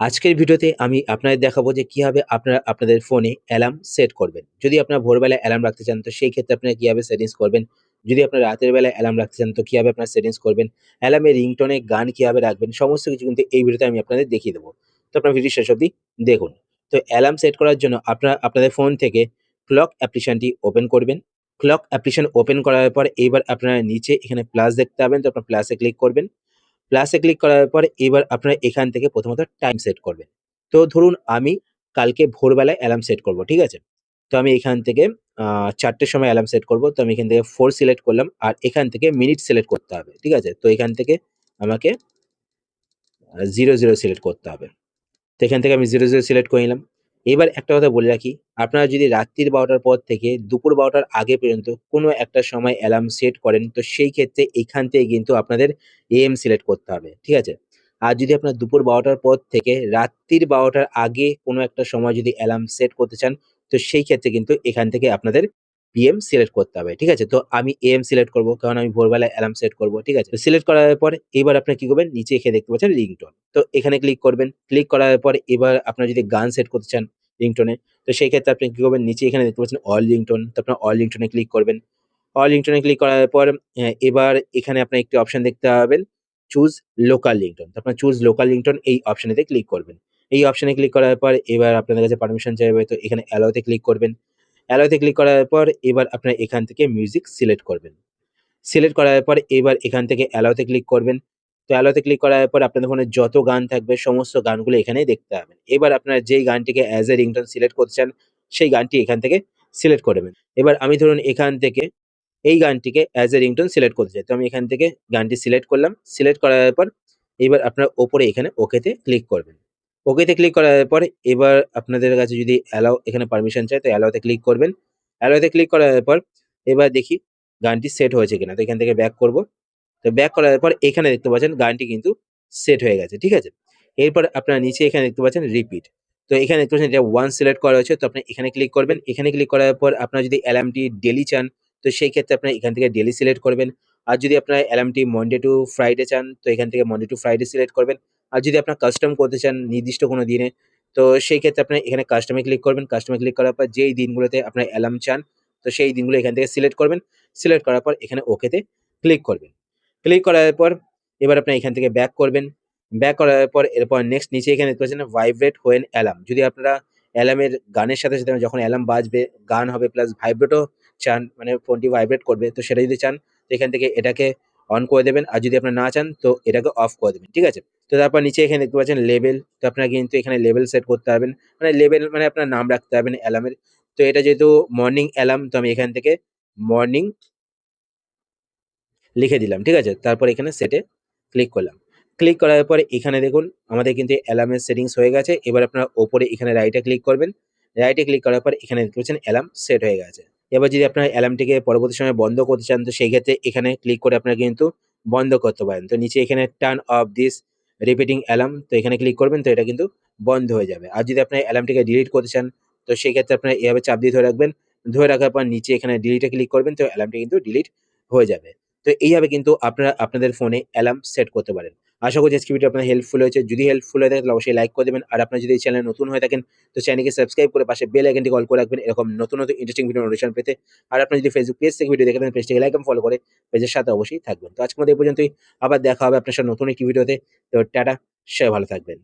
আজকের ভিডিওতে আমি আপনাদের দেখাবো যে কীভাবে আপনারা আপনাদের ফোনে অ্যালার্ম সেট করবেন। যদি আপনারা ভোরবেলায় অ্যালার্ম রাখতে চান, তো সেই ক্ষেত্রে আপনারা কীভাবে সেটিংস করবেন? যদি আপনারা রাতের বেলায় অ্যালার্ম রাখতে চান, তো কীভাবে আপনারা সেটিংস করবেন? অ্যালার্মের রিংটোনে গান কীভাবে রাখবেন? সমস্ত কিছু কিন্তু এই ভিডিওতে আমি আপনাদের দেখিয়ে দেবো। তো আপনার ভিডিও শেষ অবধি দেখুন। তো অ্যালার্ম সেট করার জন্য আপনারা, আপনাদের ফোন থেকে ক্লক অ্যাপ্লিকেশনটি ওপেন করবেন। ক্লক অ্যাপ্লিকেশন ওপেন করার পর এবার আপনারা নিচে এখানে প্লাস দেখতে পাবেন। তো আপনার প্লাসে ক্লিক করবেন। প্লাসে ক্লিক করার পর এবার আপনারা এখান থেকে প্রথমত টাইম সেট করবেন। তো ধরুন আমি কালকে ভোরবেলায় অ্যালার্ম সেট করব, ঠিক আছে? তো আমি এখান থেকে চারটের সময় অ্যালার্ম সেট করব, তো আমি এখান থেকে ফোর সিলেক্ট করলাম আর এখান থেকে মিনিট সিলেক্ট করতে হবে, ঠিক আছে? তো এখান থেকে আমাকে জিরো জিরো সিলেক্ট করতে হবে। তো এখান থেকে আমি জিরো জিরো সিলেক্ট করে নিলাম। এবার একটা কথা বলে রাখি, আপনারা যদি রাত্রির বারোটার পর থেকে দুপুর বারোটার আগে পর্যন্ত কোনো একটা সময় অ্যালার্ম সেট করেন, তো সেই ক্ষেত্রে এখান থেকে কিন্তু আপনাদের এএম সিলেক্ট করতে হবে, ঠিক আছে? আর যদি আপনার দুপুর বারোটার পর থেকে রাত্রির বারোটার আগে কোনো একটা সময় যদি অ্যালার্ম সেট করতে চান, তো সেই ক্ষেত্রে কিন্তু এখান থেকে আপনাদের পিএম সিলেক্ট করতে হবে, ঠিক আছে? তো আমি এএম সিলেক্ট করব, কারণ আমি ভোরবেলায় অ্যালার্ম সেট করব, ঠিক আছে? সিলেক্ট করার পর এবার আপনি কি করবেন? নিচে এখানে দেখতে পাচ্ছেন রিংটোন তো এখানে ক্লিক করবেন ক্লিক করার পর এবার আপনার যদি গান সেট করতে চান রিংটোনে তো সেই ক্ষেত্রে আপনি কী করবেন? নিচে এখানে দেখতে পাচ্ছেন অল লিঙ্কটন তো আপনার অল রিংটোনে ক্লিক করবেন। অল লিঙ্কটনে ক্লিক করার পর এবার এখানে আপনার একটি অপশন দেখতে পাবেন চুজ লোকাল লিঙ্কটন তো আপনার চুজ লোকাল লিঙ্কটন এই অপশনেতে ক্লিক করবেন। এই অপশনে ক্লিক করার পর, এবার আপনাদের কাছে পারমিশন চাইবে, তো এখানে অ্যালোতে ক্লিক করবেন। অ্যালোতে ক্লিক করার পর, এবার আপনার এখান থেকে মিউজিক সিলেক্ট করবেন। সিলেক্ট করার পর, এবার এখান থেকে অ্যালাউতে ক্লিক করবেন। তো অ্যালোতে ক্লিক করার পর আপনাদের ফোনে যত গান থাকবে, সমস্ত গানগুলো এখানেই দেখতে পাবেন। এবার আপনারা যেই গানটিকে অ্যাজ এ রিংটোন সিলেক্ট করছেন সেই গানটি এখান থেকে সিলেক্ট করবেন এবার আমি ধরুন এখান থেকে এই গানটিকে অ্যাজ এ রিংটোন সিলেক্ট করতে চাই। তো আমি এখান থেকে গানটি সিলেক্ট করলাম। সিলেক্ট করার পর এবার আপনার ওপরে এখানে ওকেতে ক্লিক করবেন। ওকেতে ক্লিক করার পর এবার আপনাদের কাছে যদি অ্যালাউ এখানে পারমিশন চায় তো অ্যালাউতে ক্লিক করবেন। অ্যালাউতে ক্লিক করার পর এবার দেখি গানটি সেট হয়েছে কিনা। তো এখান থেকে ব্যাক করব। তো ব্যাক করার পর এখানে দেখতে পাচ্ছেন গানটি কিন্তু সেট হয়ে গেছে, ঠিক আছে? এরপর আপনারা নিচে এখানে দেখতে পাচ্ছেন রিপিট তো এখানে দেখতে পাচ্ছেন এটা ওয়ান সিলেক্ট করা হয়েছে, তো আপনি এখানে ক্লিক করবেন। এখানে ক্লিক করার পর আপনার যদি অ্যালার্মটি ডেলি চান, তো সেই ক্ষেত্রে আপনার এখান থেকে ডেলি সিলেক্ট করবেন। আর যদি আপনার অ্যালার্মটি মন্ডে টু ফ্রাইডে চান, তো এখান থেকে মন্ডে টু ফ্রাইডে সিলেক্ট করবেন। আর যদি আপনার কাস্টম করতে চান নির্দিষ্ট কোনো দিনে, তো সেই ক্ষেত্রে আপনি এখানে কাস্টমে ক্লিক করবেন। কাস্টমে ক্লিক করার পর যেই দিনগুলোতে আপনার অ্যালার্ম চান, তো সেই দিনগুলো এখান থেকে সিলেক্ট করবেন। সিলেক্ট করার পর এখানে ওকেতে ক্লিক করবেন। ক্লিক করার পর এবার আপনি এখান থেকে ব্যাক করবেন। ব্যাক করার পর এরপর নেক্সট নিচে এখানে দেখতে পাচ্ছেন ভাইব্রেট হোয়েন অ্যালার্ম যদি আপনারা অ্যালার্মের গানের সাথে সাথে যখন অ্যালার্ম বাজবে, গান হবে প্লাস ভাইব্রেটও চান মানে ফোনটি ভাইব্রেট করবে, তো সেটা যদি চান, তো এখান থেকে এটাকে অন করে দেবেন। আর যদি আপনার না চান, তো এটাকে অফ করে দেবেন, ঠিক আছে? তো তারপর নিচে এখানে দেখতে পাচ্ছেন লেভেল তো আপনারা কিন্তু এখানে লেভেল সেট করতে পারবেন। মানে লেভেল মানে আপনার নাম রাখতে পারবেন অ্যালার্মের তো এটা যেহেতু মর্নিং অ্যালার্ম তো আমি এখান থেকে মর্নিং লিখে দিলাম, ঠিক আছে? তারপর এখানে সেটে ক্লিক করলাম। ক্লিক করার পরে এখানে দেখুন, আমাদের কিন্তু অ্যালার্মের সেটিংস হয়ে গেছে। এবার আপনারা ওপরে এখানে রাইটে ক্লিক করবেন। রাইটে ক্লিক করার পর এখানে দেখতে পাচ্ছেন অ্যালার্ম সেট হয়ে গেছে। এবার যদি আপনার অ্যালার্মটিকে পরবর্তী সময় বন্ধ করতে চান, তো সেই ক্ষেত্রে এখানে ক্লিক করে আপনারা কিন্তু বন্ধ করতে পারেন। তো নিচে এখানে turn off this repeating alarm তো এখানে ক্লিক করবেন, তো এটা কিন্তু বন্ধ হয়ে যাবে। আর যদি আপনার অ্যালার্মটিকে ডিলিট করতে চান, তো সেই ক্ষেত্রে আপনারা এভাবে চাপ দিয়ে ধরে রাখবেন। ধরে রাখার পর নিচে এখানে ডিলিটে ক্লিক করবেন, তো অ্যালার্মটি কিন্তু ডিলিট হয়ে যাবে। তো এইভাবে কিন্তু আপনারা আপনাদের ফোনে অ্যালার্ম সেট করতে পারেন। আশা করছি আজকে ভিডিও আপনার হেল্পফুল হয়েছে। যদি হেল্পফুল হয়ে থাকে, তাহলে অবশ্যই লাইক করে দেবেন। আর আপনার যদি এই চ্যানেল নতুন হয়ে থাকেন, তো চ্যানেলকে সাবস্ক্রাইব করে পাশে বেল আইকনটি কল করে রাখবেন। এরকম নতুন নতুন ইন্টারেস্টিং ভিডিও নোটিফিকেশন পেতে। আর আপনি যদি ফেসবুক পেজ থেকে ভিডিও দেখে থাকেন পেজটিকে লাইক ফলো করে পেজের সাথে অবশ্যই থাকবেন। তো আজকের মধ্যে এই পর্যন্তই। আবার দেখা হবে আপনার সাথে নতুন একটি ভিডিওতে তো টাটা, সবাই ভালো থাকবেন।